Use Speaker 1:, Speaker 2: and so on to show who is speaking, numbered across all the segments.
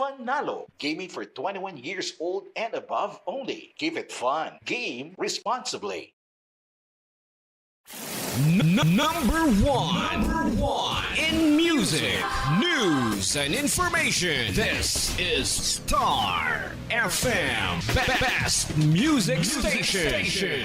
Speaker 1: Mega Funalo. Gaming for 21 years old and above only. Give it fun. Game responsibly.
Speaker 2: N- number one. Number one in music, news, and information. This is Star FM, Be- best music station.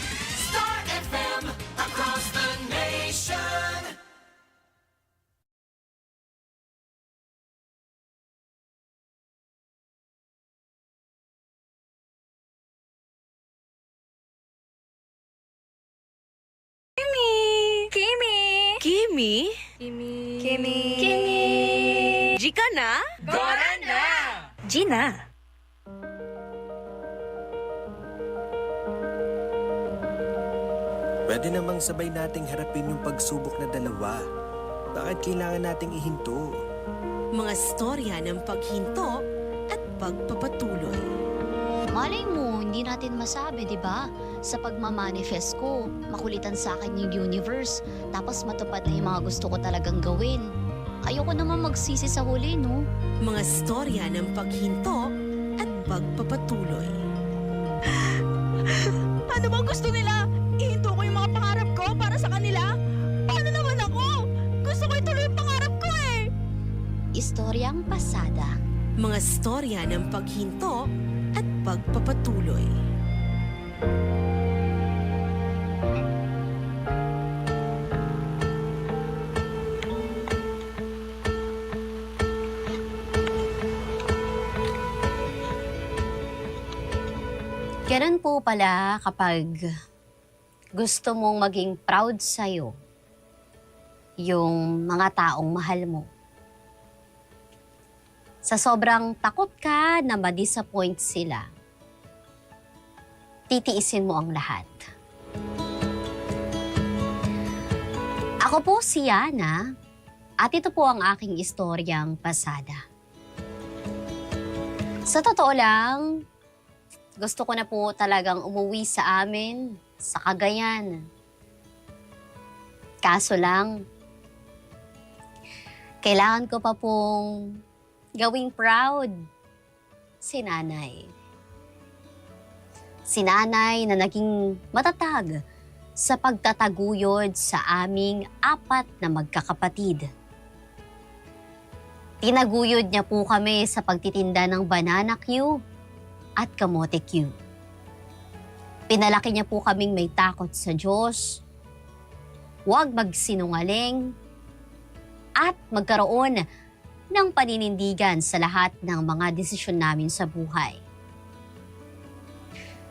Speaker 3: Kimi? Kimi. Kimi?
Speaker 4: Kimi.
Speaker 3: Gika na?
Speaker 4: Gora na!
Speaker 3: Gina.
Speaker 5: Pwede namang sabay nating harapin yung pagsubok na dalawa. Bakit kailangan nating ihinto?
Speaker 3: Mga storya ng paghinto at pagpapatuloy.
Speaker 4: Malay mo, hindi natin masabi, di ba? Sa pagmamanifest ko, makulitan sa akin yung universe, tapos matupad na yung mga gusto ko talagang gawin. Ayoko naman magsisi sa huli, no?
Speaker 3: Mga storya ng paghinto at pagpapatuloy. ano bang gusto nila? Ihinto ko yung mga pangarap ko para sa kanila? Paano naman ako? Gusto ko ituloy yung pangarap ko eh!
Speaker 4: Istoryang pasada.
Speaker 3: Mga storya ng paghinto at pagpapatuloy.
Speaker 4: Ganun po pala kapag gusto mong maging proud sa'yo yung mga taong mahal mo. Sa sobrang takot ka na ma-disappoint sila, titiisin mo ang lahat. Ako po si Yana at ito po ang aking istoryang pasada. Sa totoo lang, gusto ko na po talagang umuwi sa amin, sa Cagayan. Kaso lang, kailangan ko pa pong gawing proud si nanay. Si nanay na naging matatag sa pagtataguyod sa aming apat na magkakapatid. Tinaguyod niya po kami sa pagtitinda ng banana Q at kamote Q. Pinalaki niya po kaming may takot sa Diyos, huwag magsinungaling, at magkaroon ng paninindigan sa lahat ng mga desisyon namin sa buhay.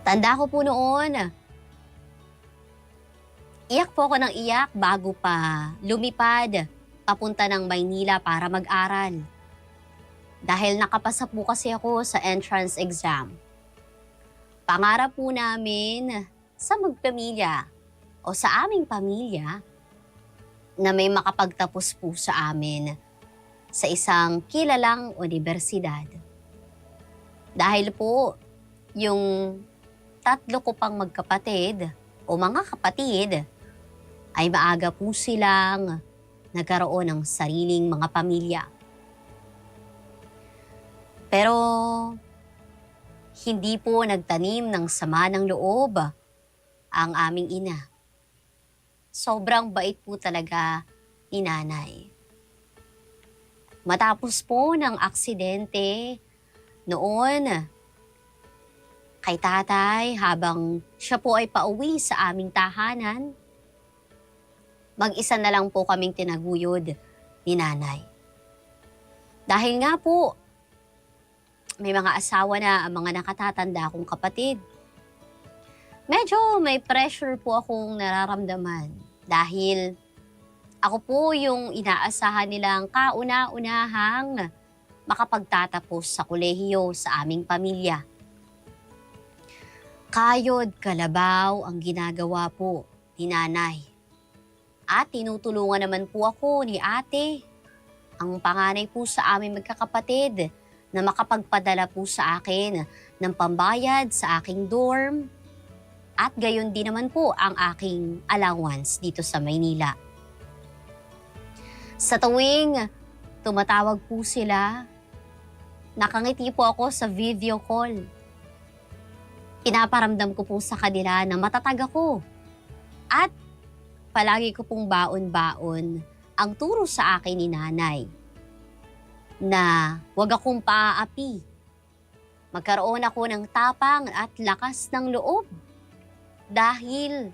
Speaker 4: Tanda ko po noon, iyak po ako ng iyak bago pa lumipad papunta ng Maynila para mag-aral. Dahil nakapasa po kasi ako sa entrance exam. Pangarap po namin sa magpamilya o sa aming pamilya na may makapagtapos po sa amin sa isang kilalang universidad. Dahil po, yung tatlo ko pang magkapatid o mga kapatid ay maaga po silang nagkaroon ng sariling mga pamilya. Pero hindi po nagtanim ng sama ng loob ang aming ina. Sobrang bait po talaga ni nanay. Matapos po ng aksidente noon kay tatay habang siya po ay pauwi sa aming tahanan, mag-isa na lang po kaming tinaguyod ni nanay. Dahil nga po, may mga asawa na ang mga nakatatanda kong kapatid. Medyo may pressure po akong nararamdaman dahil ako po yung inaasahan nilang kauna-unahang makapagtatapos sa kolehiyo sa aming pamilya. Kayod kalabaw ang ginagawa po ni nanay. At tinutulungan naman po ako ni ate ang panganay po sa aming magkakapatid na makapagpadala po sa akin ng pambayad sa aking dorm at gayon din naman po ang aking allowance dito sa Maynila. Sa tuwing tumatawag po sila, nakangiti po ako sa video call. Pinaparamdam ko po sa kanila na matatag ako. At palagi ko pong baon-baon ang turo sa akin ni nanay na huwag akong paaapi. Magkaroon ako ng tapang at lakas ng loob dahil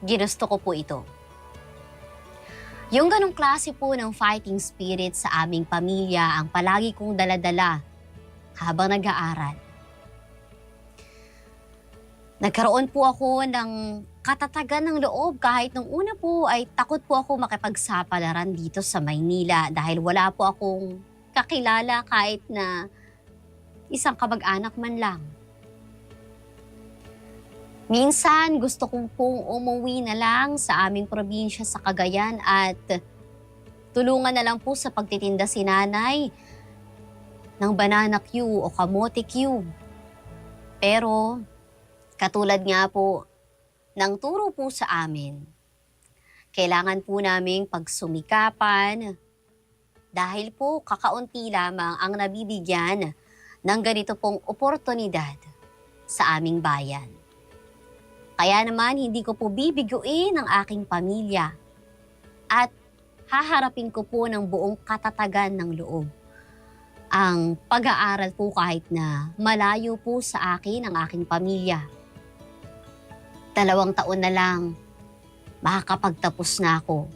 Speaker 4: ginusto ko po ito. Yung ganong klase po ng fighting spirit sa aming pamilya ang palagi kong daladala habang nag-aaral. Nagkaroon po ako ng katatagan ng loob kahit nung una po ay takot po ako makipagsapalaran dito sa Maynila dahil wala po akong kakilala kahit na isang kamag-anak man lang. Minsan gusto kong pong umuwi na lang sa aming probinsya sa Cagayan at tulungan na lang po sa pagtitinda si nanay ng banana Q o kamote Q. Pero katulad nga po ng turo po sa amin, kailangan po naming pagsumikapan dahil po kakaunti lamang ang nabibigyan ng ganito pong oportunidad sa aming bayan. Kaya naman hindi ko po bibiguin ang aking pamilya at haharapin ko po ng buong katatagan ng loob. Ang pag-aaral po kahit na malayo po sa akin ang aking pamilya. Dalawang taon na lang, makakapagtapos na ako.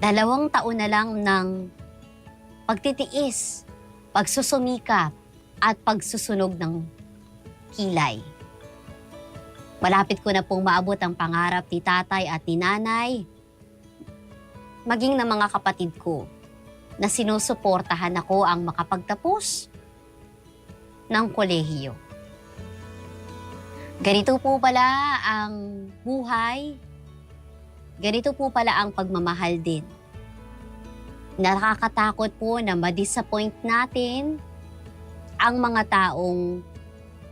Speaker 4: Dalawang taon na lang ng pagtitiis, pagsusumikap, at pagsusunog ng kilay. Malapit ko na pong maabot ang pangarap ni tatay at ni nanay, maging ng mga kapatid ko na sinusuportahan ako ang makapagtapos ng kolehiyo. Ganito po pala ang buhay. Ganito po pala ang pagmamahal din. Nakakatakot po na ma-disappoint natin ang mga taong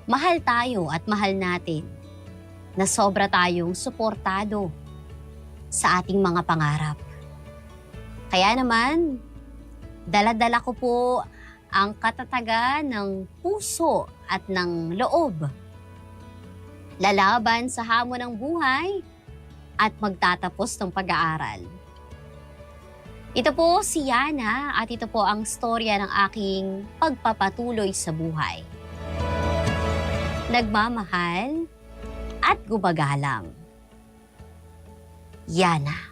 Speaker 4: mahal tayo at mahal natin na sobra tayong suportado sa ating mga pangarap. Kaya naman, daladala ko po ang katatagan ng puso at ng loob. Lalaban sa hamon ng buhay at magtatapos ng pag-aaral. Ito po si Yana at ito po ang storya ng aking pagpapatuloy sa buhay. Nagmamahal at gumagalang. Yana.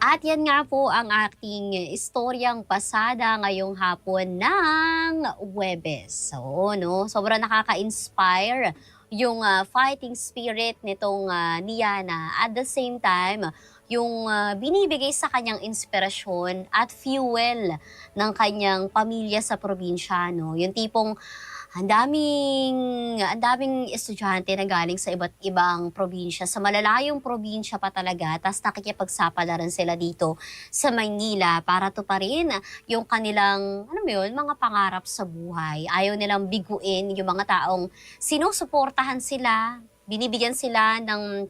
Speaker 4: At yan nga po ang ating istoryang pasada ngayong hapon ng Webes. So, no, sobrang nakaka-inspire yung ah, fighting spirit nitong ah, ni Yana. At the same time, yung ah, binibigay sa kanyang inspirasyon at fuel ng kanyang pamilya sa probinsya, no? Yung tipong ang daming, ang daming estudyante na galing sa iba't ibang probinsya, sa malalayong probinsya pa talaga, tapos nakikipagsapalaran sila dito sa Maynila para to pa rin yung kanilang, ano mo yun, mga pangarap sa buhay. Ayaw nilang biguin yung mga taong sinusuportahan sila, binibigyan sila ng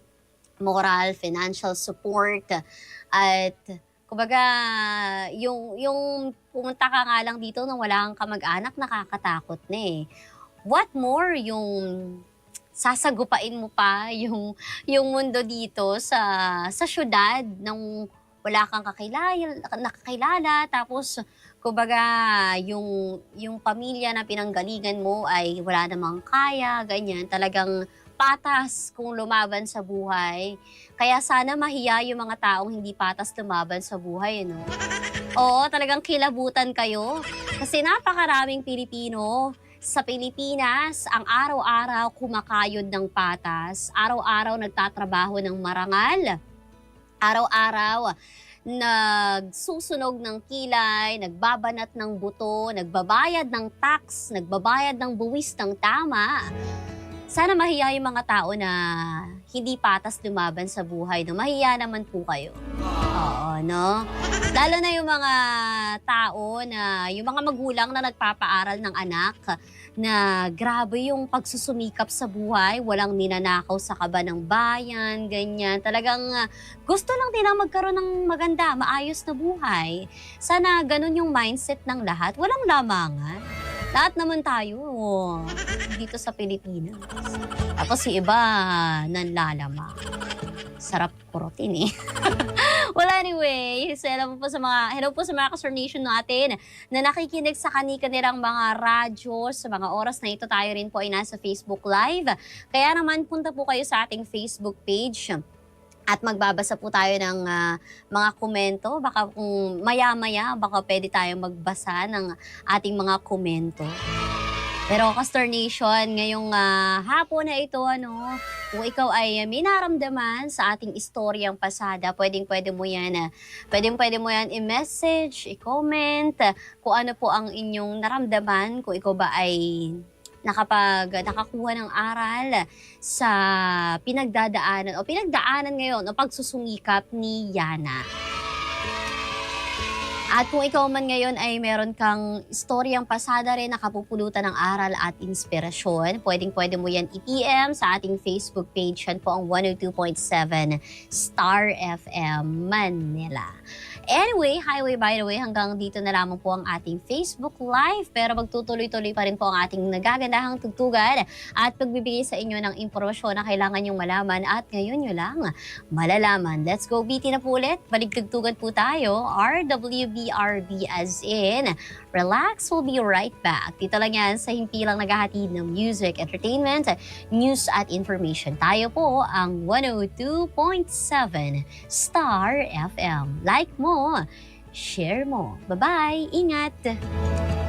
Speaker 4: moral, financial support, at kumbaga, yung, yung pumunta ka nga lang dito nang wala kang kamag-anak, nakakatakot na eh. What more yung sasagupain mo pa yung, yung mundo dito sa, sa syudad nang wala kang kakilala, nakakilala, tapos kumbaga yung, yung pamilya na pinanggalingan mo ay wala namang kaya, ganyan, talagang patas kung lumaban sa buhay. Kaya sana mahiya yung mga taong hindi patas lumaban sa buhay, no? Oo, talagang kilabutan kayo. Kasi napakaraming Pilipino sa Pilipinas ang araw-araw kumakayod ng patas. Araw-araw nagtatrabaho ng marangal. Araw-araw nagsusunog ng kilay, nagbabanat ng buto, nagbabayad ng tax, nagbabayad ng buwis ng tama sana mahiya yung mga tao na hindi patas lumaban sa buhay. No? Mahiya naman po kayo. Oo, no? Lalo na yung mga tao na, yung mga magulang na nagpapaaral ng anak na grabe yung pagsusumikap sa buhay, walang ninanakaw sa kaba ng bayan, ganyan. Talagang ah, gusto lang din magkaroon ng maganda, maayos na buhay. Sana ganun yung mindset ng lahat. Walang lamangan. Lahat naman tayo dito sa Pilipinas. Tapos si iba, nanlalama. Sarap kurotin eh. well, anyway, hello po sa mga, hello po sa mga Kasur Nation natin na nakikinig sa kani-kanilang mga radyo. Sa mga oras na ito, tayo rin po ay nasa Facebook Live. Kaya naman, punta po kayo sa ating Facebook page. At magbabasa po tayo ng ah, mga komento. Baka kung maya-maya, baka pwede tayong magbasa ng ating mga komento. Pero Castor Nation, ngayong ah, hapon na ito, ano, kung ikaw ay may naramdaman sa ating istoryang pasada, pwedeng pwede mo yan, ah, pwedeng pwede mo yan i-message, i-comment, ah, kung ano po ang inyong naramdaman, kung ikaw ba ay nakapag nakakuha ng aral sa pinagdadaanan o pinagdaanan ngayon o pagsusungikap ni Yana. At kung ikaw man ngayon ay meron kang istoryang pasada rin nakapupulutan ng aral at inspirasyon, pwedeng pwede mo yan i-PM sa ating Facebook page. Yan po ang 102.7 Star FM Manila. Anyway, highway by the way, hanggang dito na lamang po ang ating Facebook Live. Pero magtutuloy-tuloy pa rin po ang ating nagagandahang tugtugan at pagbibigay sa inyo ng impormasyon na kailangan nyong malaman at ngayon nyo lang malalaman. Let's go, BT na po ulit. Balik tugtugan po tayo. RWBRB as in. Relax, we'll be right back. Dito lang yan sa himpilang naghahatid ng music, entertainment, news at information. Tayo po ang 102.7 Star FM. Like mo, share mo. Bye-bye! Ingat!